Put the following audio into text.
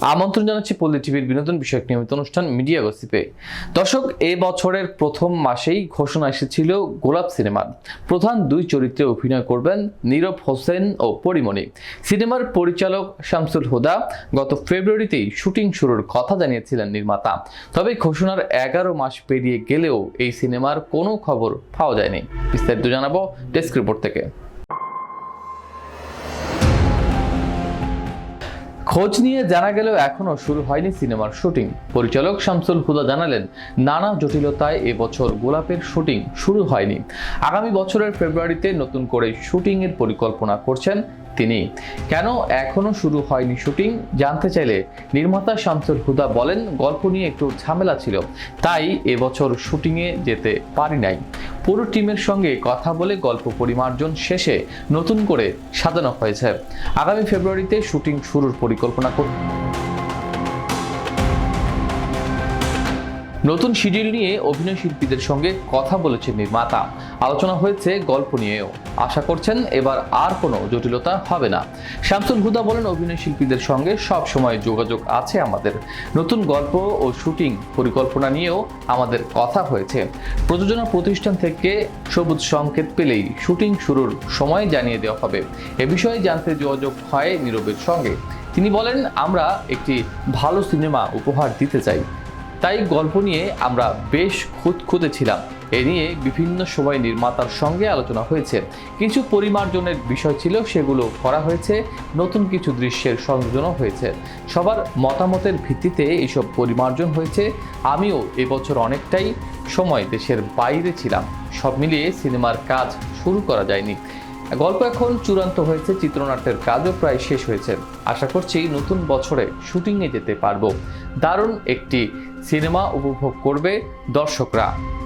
আমন্ত্রণ জানাচ্ছি পল্লী টিভির বিনোদন বিষয়ক নিয়মিত অনুষ্ঠান মিডিয়া গসিপে। দর্শক, এ বছরের প্রথম মাসেই ঘোষণা এসেছিল গোলাপ সিনেমার। প্রধান দুই চরিত্রে অভিনয় করবেন নীরব হোসেন ও পরিমণি। সিনেমার পরিচালক শামসুল হুদা গত ফেব্রুয়ারিতেই শুটিং শুরুর কথা জানিয়েছিলেন নির্মাতা। তবে ঘোষণার এগারো মাস পেরিয়ে গেলেও এই সিনেমার কোনো খবর পাওয়া যায়নি। বিস্তারিত জানাব ডেস্ক রিপোর্ট থেকে। খোঁজ নিয়ে জানা গেলেও এখনও শুরু হয়নি সিনেমার শুটিং। পরিচালক শামসুল হুদা জানালেন, নানা জটিলতায় এবছর গোলাপের শুটিং শুরু হয়নি। আগামী বছরের ফেব্রুয়ারিতে নতুন করে শুটিং এর পরিকল্পনা করছেন তিনি। কেন এখনও শুরু হয়নি শুটিং? জানতে চাইলে নির্মাতা শামসুল হুদা বলেন, গল্প নিয়ে একটু ঝামেলা ছিল, তাই এবছর শুটিংয়ে যেতে পারি নাই। পুরো টিমের সঙ্গে কথা বলে গল্প পরিমার্জন শেষে নতুন করে সাজানো হয়েছে। আগামী ফেব্রুয়ারিতে শুটিং শুরুর পরিকল্পনা কর নতুন শিডিউল নিয়ে অভিনয় শিল্পীদের সঙ্গে কথা বলেছেন নির্মাতা। আলোচনা হয়েছে গল্প নিয়েও। আশা করছেন এবার আর কোনো জটিলতা হবে না। শামসুল হুদা বলেন, অভিনয় শিল্পীদের সঙ্গে সব সময় যোগাযোগ আছে আমাদের। নতুন গল্প ও শুটিং পরিকল্পনা নিয়েও আমাদের কথা হয়েছে। প্রযোজনা প্রতিষ্ঠান থেকে সবুজ সংকেত পেলেই শুটিং শুরুর সময় জানিয়ে দেওয়া হবে। এ বিষয়ে জানতে যোগাযোগ হয় নীরবের সঙ্গে। তিনি বলেন, আমরা একটি ভালো সিনেমা উপহার দিতে চাই। তাই গল্প নিয়ে আমরা বেশ খুঁতখুঁতে ছিলাম। এ নিয়ে বিভিন্ন সময় নির্মাতার সঙ্গে আলোচনা হয়েছে। কিছু পরিমার্জনের বিষয় ছিল, সেগুলো করা হয়েছে, নতুন কিছু দৃশ্যের সংযোজনও হয়েছে। সবার মতামতের ভিত্তিতে এইসব পরিমার্জন হয়েছে। আমিও এবছর অনেকটাই সময় দেশের বাইরে ছিলাম। সব মিলিয়ে সিনেমার কাজ শুরু করা যায়নি। গল্প এখন চূড়ান্ত হয়েছে, চিত্রনাট্যের কাজও প্রায় শেষ হয়েছে। আশা করছি নতুন বছরে শুটিংয়ে যেতে পারব। দারুণ একটি সিনেমা উপভোগ করবে দর্শকরা।